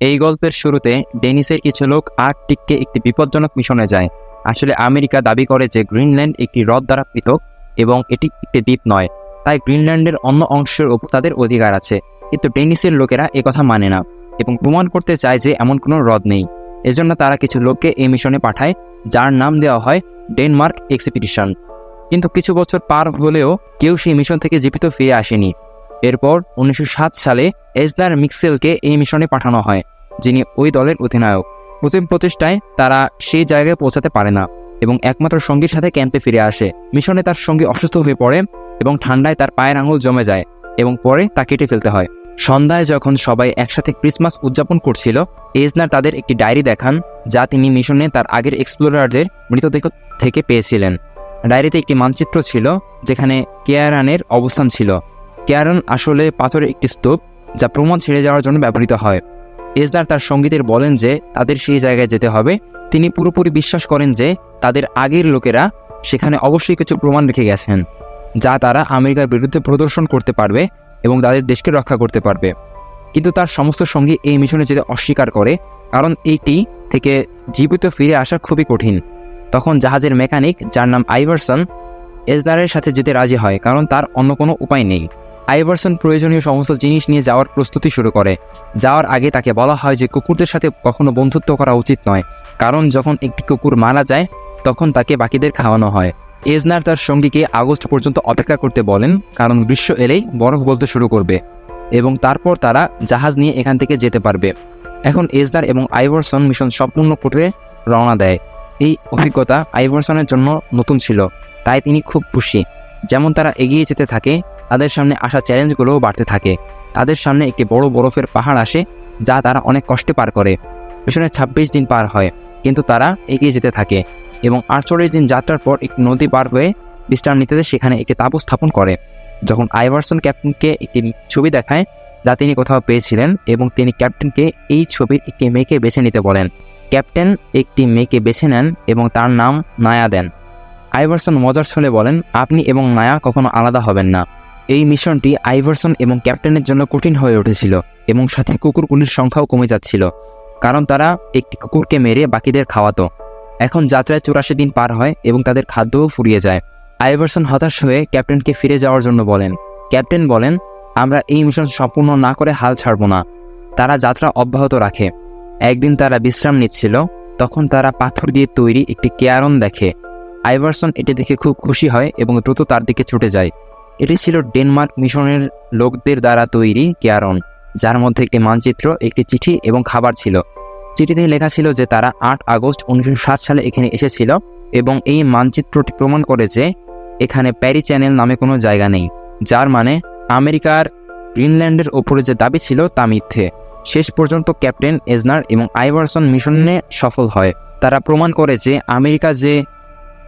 এই গল্পের শুরুতে ডেনিসের কিছু লোক আর্কটিককে একটি বিপজ্জনক মিশনে যায়। আসলে আমেরিকা দাবি করে যে গ্রিনল্যান্ড একটি হ্রদ দ্বারা পৃথক এবং এটি একটি দ্বীপ নয়। তাই গ্রিনল্যান্ডের অন্য অংশের উপর তাদের অধিকার আছে। কিন্তু ডেনিসের লোকেরা একথা মানে না এবং প্রমাণ করতে চায় যে এমন কোনো হ্রদ নেই। এজন্য তারা কিছু লোককে এই মিশনে পাঠায়, যার নাম দেওয়া হয় ডেনমার্ক এক্সপিডিশন কিন্তু কিছু বছর পার হলেও কেউ সেই মিশন থেকে জীবিত ফিরে আসেনি। এরপর উনিশশো সাত সালে এসদার মিক্সেলকে এই মিশনে পাঠানো হয়, যিনি ওই দলের অধিনায়ক। প্রথম প্রচেষ্টায় তারা সেই জায়গায় পৌঁছাতে পারে না এবং একমাত্র সঙ্গীর সাথে ক্যাম্পে ফিরে আসে। মিশনে তার সঙ্গী অসুস্থ হয়ে পড়ে এবং ঠান্ডায় তার পায়ের আঙুল জমে যায় এবং পরে তা কেটে ফেলতে হয়। সন্ধ্যায় যখন সবাই একসাথে ক্রিসমাস উদযাপন করছিল এজনার তাদের একটি ডায়েরি দেখান, যা তিনি মিশনে তার আগের এক্সপ্লোরারদের মৃতদেহ থেকে পেয়েছিলেন। ডায়েরিতে একটি মানচিত্র ছিল, যেখানে কেয়ারানের অবস্থান ছিল। কেয়ারন আসলে পাথরের একটি স্তূপ যা প্রমাণ ছেড়ে যাওয়ার জন্য ব্যবহৃত হয়। এজনার তার সঙ্গীদের বলেন যে, তাদের সেই জায়গায় যেতে হবে। তিনি পুরোপুরি বিশ্বাস করেন যে, তাদের আগের লোকেরা সেখানে অবশ্যই কিছু প্রমাণ রেখে গেছেন, যা তারা আমেরিকার বিরুদ্ধে প্রদর্শন করতে পারবে এবং তাদের দেশকে রক্ষা করতে পারবে। কিন্তু তার সমস্ত সঙ্গী এই মিশনে যেতে অস্বীকার করে, কারণ এইটি থেকে জীবিত ফিরে আসা খুবই কঠিন। তখন জাহাজের মেকানিক, যার নাম আইভারসন এজদারের সাথে যেতে রাজি হয়, কারণ তার অন্য কোনো উপায় নেই। আইভারসন প্রয়োজনীয় সমস্ত জিনিস নিয়ে যাওয়ার প্রস্তুতি শুরু করে। যাওয়ার আগে তাকে বলা হয় যে কুকুরদের সাথে কখনো বন্ধুত্ব করা উচিত নয়, কারণ যখন একটি কুকুর মারা যায়, তখন তাকে বাকিদের খাওয়ানো হয়। এজনার তার সঙ্গীকে আগস্ট পর্যন্ত অপেক্ষা করতে বলেন, কারণ গ্রীষ্ম এলেই বরফ বলতে শুরু করবে, এবং তারপর তারা জাহাজ নিয়ে এখান থেকে যেতে পারবে। এখন এজনার এবং আইভারসন মিশন সম্পূর্ণ করে রওনা দেয়। এই অভিজ্ঞতা আইভারসনের জন্য নতুন ছিল, তাই তিনি খুব খুশি। যেমন তারা এগিয়ে যেতে থাকে তাদের সামনে আসা চ্যালেঞ্জগুলোও বাড়তে থাকে। তাদের সামনে একটি বড় বরফের পাহাড় আসে, যা তারা অনেক কষ্টে পার করে। মিশনের ছাব্বিশ দিন পার হয়, কিন্তু তারা এগিয়ে যেতে থাকে এবং আটচল্লিশ দিন যাত্রার পর একটি নদী পার হয়ে বিশ্রাম নিতে সেখানে একটি তাবু স্থাপন করে। যখন আইভারসন ক্যাপ্টেনকে একটি ছবি দেখায়, যা তিনি কোথাও পেয়েছিলেন এবং তিনি ক্যাপ্টেনকে এই ছবির একটি মেয়েকে বেছে নিতে বলেন। ক্যাপ্টেন একটি মেয়েকে বেছে নেন এবং তার নাম নায়া দেন। আইভারসন মজার ছলে বলেন, আপনি এবং নায়া কখনো আলাদা হবেন না। এই মিশনটি আইভারসন এবং ক্যাপ্টেনের জন্য কঠিন হয়ে উঠেছিল এবং সাথে কুকুরগুলির সংখ্যাও কমে যাচ্ছিল, কারণ তারা একটি কুকুরকে মেরে বাকিদের খাওয়াতো। এখন যাত্রায় চুরাশি দিন পার হয় এবং তাদের খাদ্যও ফুরিয়ে যায়। আইভারসন হতাশ হয়ে ক্যাপ্টেনকে ফিরে যাওয়ার জন্য বলেন, ক্যাপ্টেন বলেন, আমরা এই মিশন সম্পূর্ণ না করে হাল ছাড়ব না। তারা যাত্রা অব্যাহত রাখে। একদিন তারা বিশ্রাম নিচ্ছিল, তখন তারা পাথর দিয়ে তৈরি একটি কেয়ারন দেখে। আইভারসন এটি দেখে খুব খুশি হয় এবং দ্রুত তার দিকে ছুটে যায়। এটি ছিল ডেনমার্ক মিশনের লোকদের দ্বারা তৈরি কেয়ারন, যার মধ্যে একটি মানচিত্র, একটি চিঠি এবং খাবার ছিল। চিঠিতে লেখা ছিল যে তারা আট আগস্ট উনিশশো সাত সালে এখানে এসেছিল এবং এই মানচিত্রটি প্রমাণ করে যে এখানে প্যারি চ্যানেল নামে কোনো জায়গা নেই, যার মানে আমেরিকার গ্রিনল্যান্ডের ওপরে যে দাবি ছিল তা মিথ্যে। শেষ পর্যন্ত ক্যাপ্টেন এজনার এবং আইভারসন মিশনে সফল হয়। তারা প্রমাণ করে যে আমেরিকা যে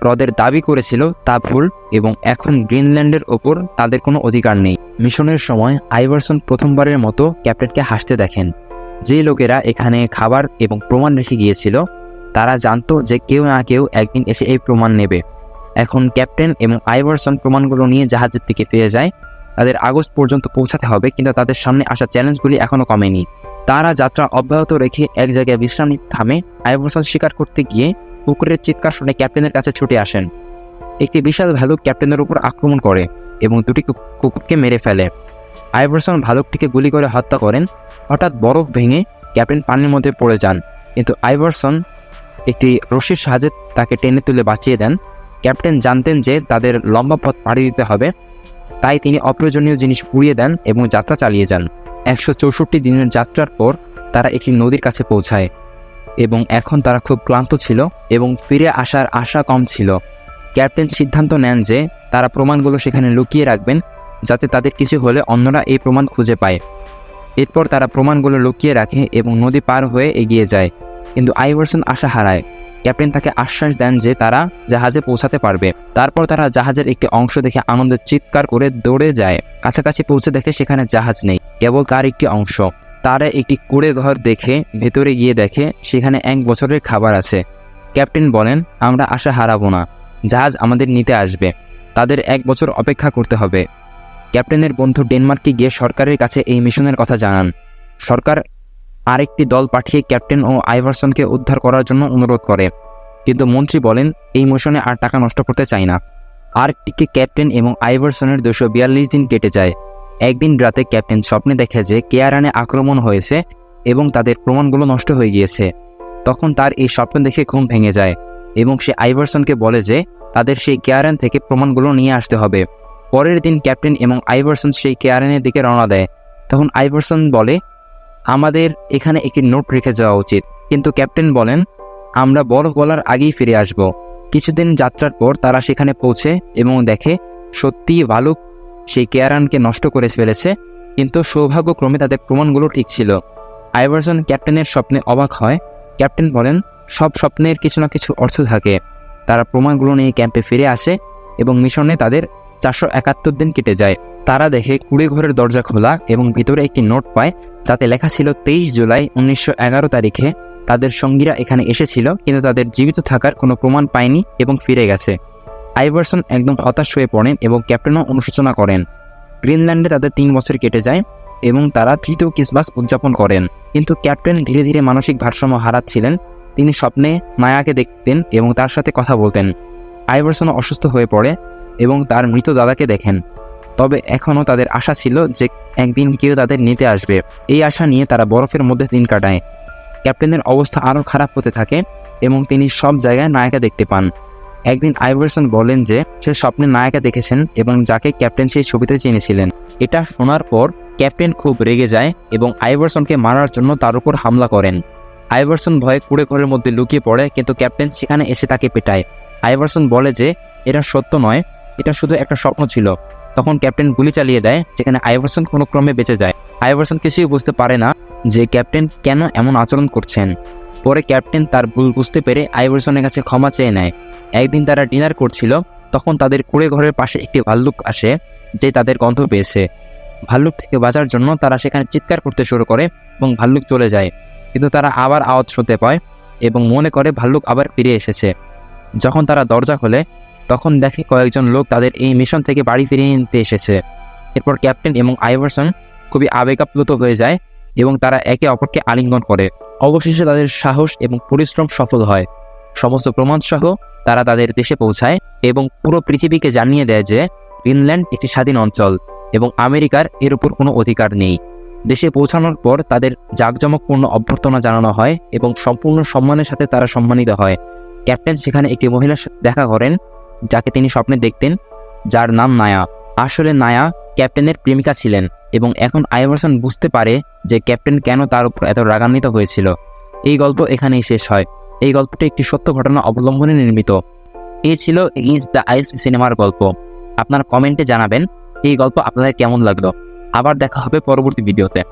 হ্রদের দাবি করেছিল তা ভুল এবং এখন গ্রিনল্যান্ডের ওপর তাদের কোনো অধিকার নেই। মিশনের সময় আইভারসন প্রথমবারের মতো ক্যাপ্টেনকে হাসতে দেখেন। যে লোকেরা এখানে খাবার এবং প্রমাণ রেখে গিয়েছিল, তারা জানতো যে কেউ না কেউ একদিন এসে এই প্রমাণ নেবে। এখন ক্যাপ্টেন এবং আইভারসন প্রমাণগুলো নিয়ে জাহাজের দিকে ফিরে যায়। তাদের আগস্ট পর্যন্ত পৌঁছাতে হবে, কিন্তু তাদের সামনে আসা চ্যালেঞ্জগুলি এখনও কমেনি। তারা যাত্রা অব্যাহত রেখে এক জায়গায় বিশ্রাম থামে। আইভারসন শিকার করতে গিয়ে কুকুরের চিৎকার শুনে ক্যাপ্টেনের কাছে ছুটে আসেন। একটি বিশাল ভালুক ক্যাপ্টেনের উপর আক্রমণ করে এবং দুটি কুকুরকে মেরে ফেলে। আইভারসন ভালুকটিকে গুলি করে হত্যা করেন। হঠাৎ বরফ ভেঙে ক্যাপ্টেন পানির মধ্যে পড়ে যান। কিন্তু আইভারসন একটি রশির সাহায্যে তাকে টেনে তুলে বাঁচিয়ে দেন। ক্যাপ্টেন জানতেন যে তাদের লম্বা পথ পাড়ি দিতে হবে। তাই তিনি অপ্রয়োজনীয় জিনিস পুড়িয়ে দেন এবং যাত্রা চালিয়ে যান। একশো চৌষট্টি দিনের যাত্রার পর তারা একটি নদীর কাছে পৌঁছায়। এবং এখন তারা খুব ক্লান্ত ছিল এবং ফিরে আসার আশা কম ছিল। ক্যাপ্টেন সিদ্ধান্ত নেন যে তারা প্রমাণগুলো সেখানে লুকিয়ে রাখবেন, যাতে তাদের কিছু হলে অন্যরা এই প্রমাণ খুঁজে পায়। এরপর তারা প্রমাণগুলো লুকিয়ে রাখে এবং নদী পার হয়ে এগিয়ে যায়। কিন্তু আইভারসন আশা হারায়। ক্যাপ্টেন তাকে আশ্বাস দেন যে তারা জাহাজে পৌঁছাতে পারবে। তারপর তারা জাহাজের একটি অংশ দেখে আনন্দের চিৎকার করে দৌড়ে যায়। কাছাকাছি পৌঁছে দেখে সেখানে জাহাজ নেই, কেবল তার একটি অংশ। তারা একটি কুড়ে ঘর দেখে ভেতরে গিয়ে দেখে, সেখানে এক বছরের খাবার আছে। ক্যাপ্টেন বলেন, আমরা আশা হারাবো না। জাহাজ আমাদের নিতে আসবে। তাদের এক বছর অপেক্ষা করতে হবে। ক্যাপ্টেনের বন্ধু ডেনমার্কে গিয়ে সরকারের কাছে এই মিশনের কথা জানান। সরকার আরেকটি দল পাঠিয়ে ক্যাপ্টেন ও আইভারসনকে উদ্ধার করার জন্য অনুরোধ করে। কিন্তু মন্ত্রী বলেন, এই মিশনে আর টাকা নষ্ট করতে চায় না। আর্কটিকে ক্যাপ্টেন এবং আইভারসনের দুশো বিয়াল্লিশ দিন কেটে যায়। একদিন রাতে ক্যাপ্টেন স্বপ্নে দেখে যে কেয়ারানে আক্রমণ হয়েছে এবং তাদের প্রমাণগুলো নষ্ট হয়ে গিয়েছে, তখন তার এই স্বপ্ন দেখে ঘুম ভেঙে যায় এবং সে আইভারসনকে বলে যে তাদের সেই কেয়ারান থেকে প্রমাণগুলো নিয়ে আসতে হবে। পরের দিন ক্যাপ্টেন এবং আইভারসন সেই কেয়ারানের দিকে রওনা দেয়। তখন আইভারসন বলে, আমাদের এখানে একটি নোট রেখে যাওয়া উচিত। কিন্তু ক্যাপ্টেন বলেন, আমরা বরফ গলার আগেই ফিরে আসব। কিছুদিন যাত্রার পর তারা সেখানে পৌঁছে এবং দেখে সত্যি ভালুক সেই কেয়ারানকে নষ্ট করে ফেলেছে, কিন্তু সৌভাগ্যক্রমে তাদের প্রমাণগুলো ঠিক ছিল। আইভারসন ক্যাপ্টেনের স্বপ্নে অবাক হয়। ক্যাপ্টেন বলেন, সব স্বপ্নের কিছু না কিছু অর্থ থাকে। তারা প্রমাণগুলো নিয়ে ক্যাম্পে ফিরে আসে এবং মিশনে তাদের চারশো একাত্তর দিন কেটে যায়। তারা দেখে কুড়ি ঘরের দরজা খোলা এবং ভিতরে একটি নোট পায়, যাতে লেখা ছিল তেইশ জুলাই উনিশশো এগারো তারিখে। তাদের সঙ্গীরা এখানে এসেছিল, কিন্তু তাদের জীবিত থাকার কোনো প্রমাণ পায়নি এবং ফিরে গেছে। আইভারসন একদম হতাশ হয়ে পড়েন এবং ক্যাপ্টেনও অনুশোচনা করেন। গ্রিনল্যান্ডে তাদের তিন বছর কেটে যায় এবং তারা তৃতীয় ক্রিসমাস উদযাপন করেন। কিন্তু ক্যাপ্টেন ধীরে ধীরে মানসিক ভারসাম্য হারাচ্ছিলেন। তিনি স্বপ্নে মায়াকে দেখতেন এবং তার সাথে কথা বলতেন। আইভারসন অসুস্থ হয়ে পড়ে এবং তার মৃত দাদাকে দেখেন। তবে এখনও তাদের আশা ছিল যে একদিন কেউ তাদের নিতে আসবে। এই আশা নিয়ে তারা বরফের মধ্যে দিন কাটায়। ক্যাপ্টেনের অবস্থা আরও খারাপ হতে থাকে এবং তিনি সব জায়গায় নায়িকা দেখতে পান। একদিন আইভারসন বলেন যে, সে স্বপ্নে নায়িকা দেখেছেন এবং যাকে ক্যাপ্টেন সেই ছবিতে চিনেছিলেন। এটা শোনার পর ক্যাপ্টেন খুব রেগে যায় এবং আইভারসনকে মারার জন্য তার উপর হামলা করেন। আইভারসন ভয়ে কুড়ে ঘরের মধ্যে লুকিয়ে পড়ে, কিন্তু ক্যাপ্টেন সেখানে এসে তাকে পেটায়। আইভারসন বলে যে, এটা সত্য নয়, এটা শুধু একটা স্বপ্ন ছিল। তখন ক্যাপ্টেন গুলি চালিয়ে দেয়, যেখানে আইভারসন কোনো ক্রমে বেঁচে যায়। আইভারসন কিছুই বুঝতে পারে না যে ক্যাপ্টেন কেন এমন আচরণ করছেন। পরে ক্যাপ্টেন তার ভুল বুঝতে পেরে আইভারসনের কাছে ক্ষমা চেয়ে নেয়। একদিন তারা ডিনার করছিল, তখন তাদের কুড়ে ঘরের পাশে একটি ভাল্লুক আসে, যে তাদের গন্ধ পেয়েছে। ভাল্লুক থেকে বাঁচার জন্য তারা সেখানে চিৎকার করতে শুরু করে এবং ভাল্লুক চলে যায়। কিন্তু তারা আবার আওয়াজ শুনতে পায় এবং মনে করে ভাল্লুক আবার ফিরে এসেছে। যখন তারা দরজা খোলে, তখন দেখে কয়েকজন লোক তাদের এই মিশন থেকে বাড়ি ফিরিয়ে নিতে এসেছে। এরপর ক্যাপ্টেন এবং আইভারসন খুবই আবেগাপ্লুত হয়ে যায় এবং তারা একে অপরকে আলিঙ্গন করে। অবশেষে তাদের সাহস এবং পরিশ্রম সফল হয়। সমস্ত প্রমাণ সহ তারা তাদের দেশে পৌঁছায় এবং পুরো পৃথিবীকে জানিয়ে দেয় যে গ্রিনল্যান্ড একটি স্বাধীন অঞ্চল এবং আমেরিকার এর উপর কোনো অধিকার নেই। দেশে পৌঁছানোর পর তাদের জাঁকজমকপূর্ণ অভ্যর্থনা জানানো হয় এবং সম্পূর্ণ সম্মানের সাথে তারা সম্মানিত হয়। ক্যাপ্টেন সেখানে একটি মহিলার সাথে দেখা করেন, যাকে তিনি স্বপ্নে দেখতেন, যার নাম নায়া। আসলে নায়া ক্যাপ্টেনের প্রেমিকা ছিলেন। এবং এখন আইভারসন বুঝতে পারে যে ক্যাপ্টেন কেন তার উপর এত রাগান্বিত হয়েছিল। এই গল্প এখানেই শেষ হয়। এই গল্পটি একটি সত্য ঘটনা অবলম্বনে নির্মিত। এ ছিল ইজ দ্য আইস সিনেমার গল্প। আপনার কমেন্টে জানাবেন, এই গল্প আপনাদের কেমন লাগল। আবার দেখা হবে পরবর্তী ভিডিওতে।